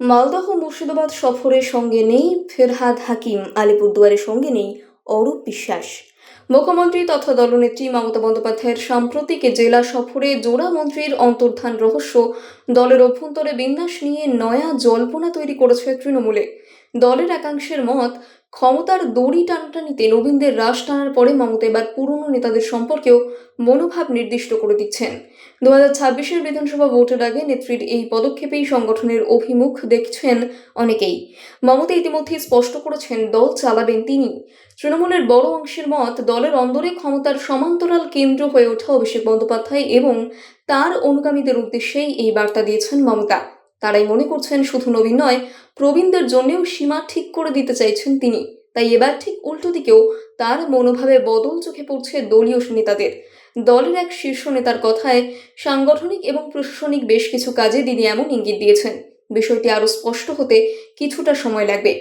মালদহ মুর্শিদাবাদ সফরের সঙ্গে নেই ফেরহাদ হাকিম আলিপুরদুয়ারের সঙ্গে নেই অরূপ বিশ্বাস। মুখ্যমন্ত্রী তথা দলনেত্রী মমতা বন্দ্যোপাধ্যায়ের সাম্প্রতিক জেলা সফরে জোড়া মন্ত্রীর অন্তর্ধান রহস্য, দলের অভ্যন্তরে বিন্যাস নিয়ে নয়া জল্পনা তৈরি করেছে তৃণমূলে। দলের একাংশের মত ক্ষমতার দড়ি টানাটানিতে নবীনদের রাশ টানার পরে মমতা এবার পুরনো নেতাদের সম্পর্কেও মনোভাব নির্দিষ্ট করে দিচ্ছেন। দু হাজার ছাব্বিশের বিধানসভা ভোটের আগে নেত্রীর এই পদক্ষেপেই সংগঠনের অভিমুখ দেখছেন অনেকেই। মমতা ইতিমধ্যে স্পষ্ট করেছেন, দল চালাবেন তিনি। তৃণমূলের বড় অংশের মত দলের অন্দরে ক্ষমতার সমান্তরাল কেন্দ্র হয়ে ওঠা অভিষেক বন্দ্যোপাধ্যায় এবং তার অনুগামীদের উদ্দেশ্যেই এই বার্তা দিয়েছেন মমতা। তারাই মনে করছেন শুধু নবীন নয়, প্রবীণদের জন্যেও সীমা ঠিক করে দিতে চাইছেন তিনি। তাই এবার ঠিক উল্টো দিকেও তার মনোভাবে বদল চোখে পড়ছে দলীয় নেতাদের দলের এক শীর্ষ নেতার কথায় সাংগঠনিক এবং প্রশাসনিক বেশ কিছু কাজে তিনি এমন ইঙ্গিত দিয়েছেন। বিষয়টি আরও স্পষ্ট হতে কিছুটা সময় লাগবে।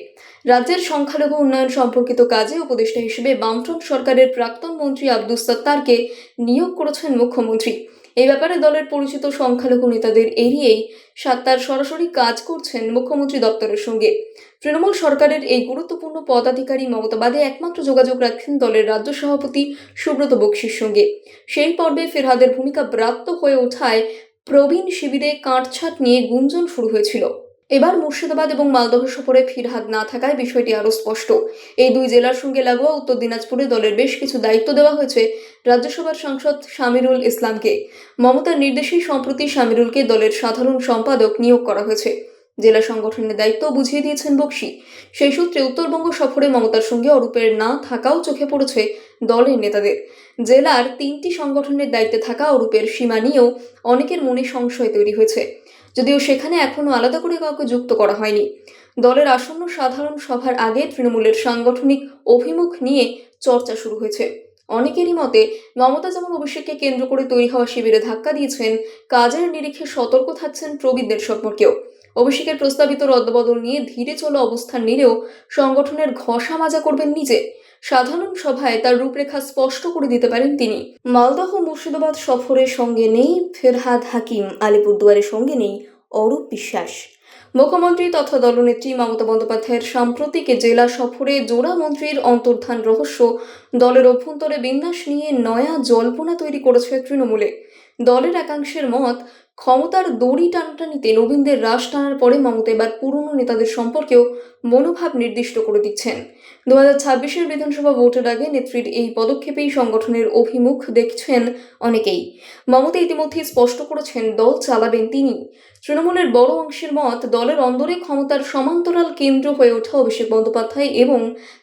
রাজ্যের সংখ্যালঘু উন্নয়ন সম্পর্কিত কাজে উপদেষ্টা হিসেবে বামফ্রন্ট সরকারের প্রাক্তন মন্ত্রী আব্দুস সত্তারকে নিয়োগ করেছেন মুখ্যমন্ত্রী। এই ব্যাপারে দলের পরিচিত সংখ্যালঘু নেতাদের এড়িয়েই সাত্তার সরাসরি কাজ করছেন মুখ্যমন্ত্রী দপ্তরের সঙ্গে। তৃণমূল সরকারের এই গুরুত্বপূর্ণ পদাধিকারী মমতাবাদে একমাত্র যোগাযোগ রাখছেন দলের রাজ্য সভাপতি সুব্রত বক্সির সঙ্গে। সেই পর্বে ফেরহাদের ভূমিকা ব্রাত্য হয়ে ওঠায় প্রবীণ শিবিরে কাঁটছাট নিয়ে গুঞ্জন শুরু হয়েছিল। এবার মুর্শিদাবাদ এবং মালদহ সফরে ফিরহাদ না থাকায় বিষয়টি আরও স্পষ্ট। এই দুই জেলার সঙ্গে লাগোয়া উত্তর দিনাজপুরে দলের বেশ কিছু দায়িত্ব দেওয়া হয়েছে রাজ্যসভার সাংসদ শামিরুল ইসলামকে। মমতার নির্দেশেই সম্প্রতি শামিরুলকে দলের সাধারণ সম্পাদক নিয়োগ করা হয়েছে। জেলা সংগঠনের দায়িত্ব বুঝিয়ে দিয়েছেন বক্সি। সেই সূত্রে উত্তরবঙ্গ সফরে মমতার সঙ্গে অরূপের না থাকাও চোখে পড়েছে দলের নেতাদের। জেলার তিনটি সংগঠনের দায়িত্বে থাকা অরূপের সীমা নিয়েও অনেকের মনে সংশয় তৈরি হয়েছে। যদিও সেখানে এখনও আলাদা করে কাউকে যুক্ত করা হয়নি। দলের আসন্ন সাধারণ সভার আগে তৃণমূলের সাংগঠনিক অভিমুখ নিয়ে চর্চা শুরু হয়েছে। অনেকেরই মতে, মমতা যেমন অভিষেককে কেন্দ্র করে তৈরি হওয়া শিবিরে ধাক্কা দিয়েছেন, কাজের নিরিখে সতর্ক থাকছেন প্রবীণদের সম্পর্কেও। অভিষেকের প্রস্তাবিত রদবদল নিয়ে ধীরে চলা অবস্থান নিলেও সংগঠনের ঘষা মাজা করবেন নিজে। সাধারণ সভায় তার রূপরেখা স্পষ্ট করে দিতে পারেন তিনি। মালদহ মুর্শিদাবাদ সফরের সঙ্গে নেই, ফেরহাদ হাকিম। আলিপুরদুয়ারের সঙ্গে নেই, অরূপ বিশ্বাস। মুখ্যমন্ত্রী তথা দলনেত্রী মমতা বন্দ্যোপাধ্যায়ের সাম্প্রতিক জেলা সফরে জোড়া মন্ত্রীর অন্তর্ধান রহস্য, দলের অভ্যন্তরে বিন্যাস নিয়ে নয়া জল্পনা তৈরি করেছে তৃণমূলে। দলের একাংশের মত, ক্ষমতার দড়ি টানাটানিতে নবীনদের রাশ টানার পরে মমতা এবার পুরনো নেতাদের সম্পর্কেও মনোভাব নির্দিষ্ট করে দিচ্ছেন। দু হাজার ছাব্বিশের বিধানসভা ভোটের আগে নেত্রীর এই পদক্ষেপেই সংগঠনের অভিমুখ দেখছেন অনেকেই। মমতা ইতিমধ্যে স্পষ্ট করেছেন, দল চালাবেন তিনি। তৃণমূলের বড় অংশের মত, দলের অন্দরে ক্ষমতার সমান্তরাল কেন্দ্র হয়ে ওঠা অভিষেক বন্দ্যোপাধ্যায় এবং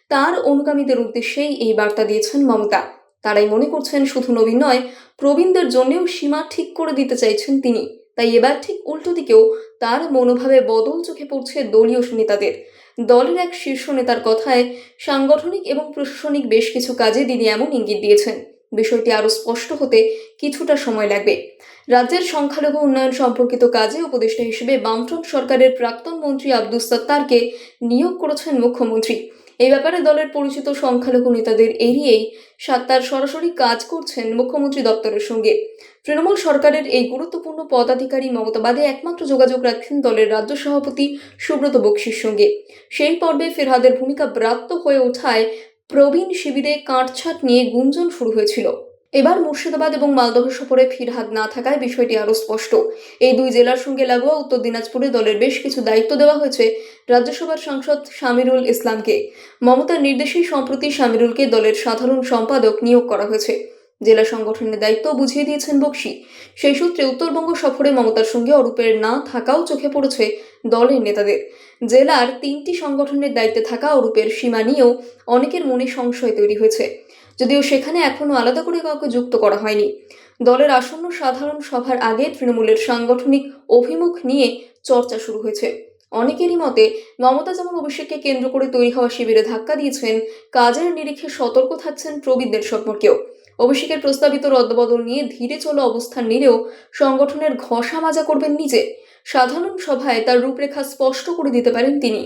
তার অনুগামীদের উদ্দেশ্যেই এই বার্তা দিয়েছেন মমতা। তারাই মনে করছেন শুধু নবীন নয়, প্রবীণদের জন্যেও সীমা ঠিক করে দিতে চাইছেন তিনি। তাই এবার ঠিক উল্টো দিকেও তার মনোভাবে বদল চোখে পড়ছে দলীয় নেতাদের। দলের এক শীর্ষ নেতার কথায় সাংগঠনিক এবং প্রশাসনিক বেশ কিছু কাজে তিনি এমন ইঙ্গিত দিয়েছেন। বিষয়টি আরও স্পষ্ট হতে কিছুটা সময় লাগবে। রাজ্যের সংখ্যালঘু উন্নয়ন সম্পর্কিত কাজে উপদেষ্টা হিসেবে বামফ্রন্ট সরকারের প্রাক্তন মন্ত্রী আব্দুস সত্তারকে নিয়োগ করেছেন মুখ্যমন্ত্রী। এই ব্যাপারে দলের পরিচিত সংখ্যালঘু নেতাদের এড়িয়েই সাত্তার সরাসরি কাজ করছেন মুখ্যমন্ত্রী দপ্তরের সঙ্গে। তৃণমূল সরকারের এই গুরুত্বপূর্ণ পদাধিকারী মমতাবাদে একমাত্র যোগাযোগ রাখছেন দলের রাজ্য সভাপতি সুব্রত বক্সির সঙ্গে। সেই পর্বে ফেরহাদের ভূমিকা ব্রাত্য হয়ে ওঠায় প্রবীণ শিবিরে কাঁটছাট নিয়ে গুঞ্জন শুরু হয়েছিল। এবার মুর্শিদাবাদ এবং মালদহ সফরে ফিরহাদ না থাকায় বিষয়টি আরও স্পষ্ট। এই দুই জেলার সঙ্গে লাগোয়া উত্তর দিনাজপুরে দলের বেশ কিছু দায়িত্ব দেওয়া হয়েছে রাজ্যসভার সাংসদ শামিরুল ইসলামকে। মমতার নির্দেশেই সম্প্রতি শামিরুলকে দলের সাধারণ সম্পাদক নিয়োগ করা হয়েছে। জেলা সংগঠনের দায়িত্ব বুঝিয়ে দিয়েছেন বক্সি। সেই সূত্রে উত্তরবঙ্গ সফরে মমতার সঙ্গে অরূপের না থাকাও চোখে পড়েছে দলের নেতাদের। জেলার তিনটি সংগঠনের দায়িত্বে থাকা অরূপের সীমা নিয়েও অনেকের মনে সংশয় তৈরি হয়েছে। যদিও সেখানে এখনও আলাদা করে কাউকে যুক্ত করা হয়নি। দলের আসন্ন সাধারণ সভার আগে তৃণমূলের সাংগঠনিক অভিমুখ নিয়ে চর্চা শুরু হয়েছে। অনেকেরই মতে, মমতা যেমন অভিষেককে কেন্দ্র করে তৈরি হওয়া শিবিরে ধাক্কা দিয়েছেন, কাজের নিরিখে সতর্ক থাকছেন প্রবীণদের সম্পর্কেও অভিষেকের প্রস্তাবিত রদ্দবদল নিয়ে ধীরে চলা অবস্থান নিলেও সংগঠনের ঘষা মাজা করবেন নিজে। সাধারণ সভায় তার রূপরেখা স্পষ্ট করে দিতে পারেন তিনি।